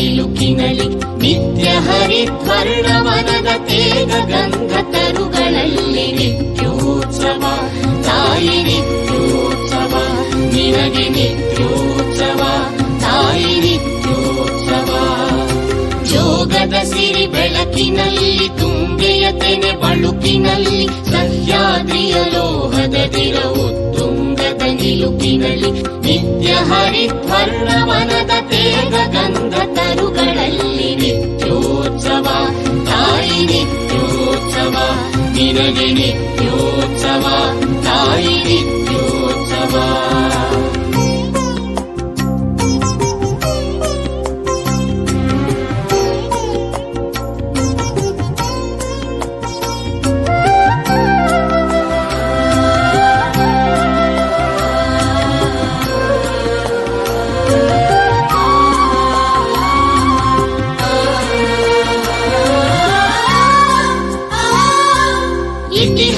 ಉತ್ತುಂಗದ ನಿಲುಕಿನಲಿ ನಿತ್ಯ ಹರಿದ್ವರ್ಣವನದ ತೇಗ ಗಂಧ ತರುಗಳಲ್ಲಿ ನಿತ್ಯೋತ್ಸವ ತಾಯಿ ನಿತ್ಯೋತ್ಸವ ನಿನಗೆ ನಿತ್ಯೋತ್ಸವ ತಾಯಿ ನಿತ್ಯೋತ್ಸವ ಜೋಗದ ಸಿರಿ ಬೆಳಕಿನಲ್ಲಿ ತುಂಗೆಯ ತೆನೆ ಬಳುಕಿನಲ್ಲಿ ಸಹ್ಯಾದ್ರಿಯ ಲೋಹದ ದಿರ ಉತ್ತುಂಗದ ನಿಲುಕಿನಲ್ಲಿ ನಿತ್ಯ ಹರಿದ್ವರ್ಣವನದ ತೇಗ ಗಂಧ ತರುಗಳಲ್ಲಿ ನಿತ್ಯೋತ್ಸವ ತಾಯಿ ನಿತ್ಯೋತ್ಸವ ನಿನಗೆ ನಿತ್ಯೋತ್ಸವ ತಾಯಿ ನಿತ್ಯೋತ್ಸವ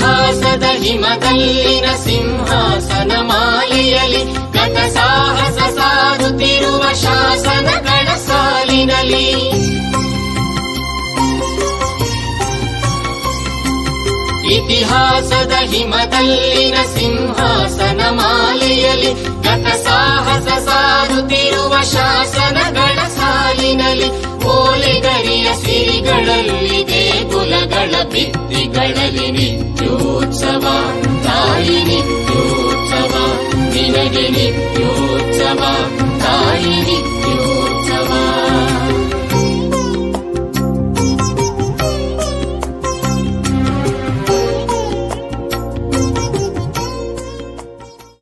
ಇತಿಹಾಸದ ಹಿಮದಲ್ಲಿನ ಸಿಂಹಾಸನ ಮಾಲೆಯಲಿ ಗತ ಸಾಹಸ ಸಾರುತ್ತಿರುವ ಶಾಸನಗಳ ಸಾಲಿನಲ್ಲಿ ಇತಿಹಾಸದ ಹಿಮದಲ್ಲಿನ ಸಿಂಹಾಸನ ಮಾಲೆಯಲಿ ಗತ ಸಾಹಸ ಸಾರುತ್ತಿರುವ ಶಾಸನಗಳ ಸಾಲಿನಲ್ಲಿ ಓಲೆಗರಿಯ ಸಿರಿಗಳಲ್ಲಿ ದೇಗುಲಗಳ ಭಿತ್ತಿಗಳಲ್ಲಿ ನಿತ್ಯೋತ್ಸವ ತಾಯಿ ನಿತ್ಯೋತ್ಸವ ನಿನಗೆ ನಿತ್ಯೋತ್ಸವ ತಾಯಿ ನಿತ್ಯೋತ್ಸವ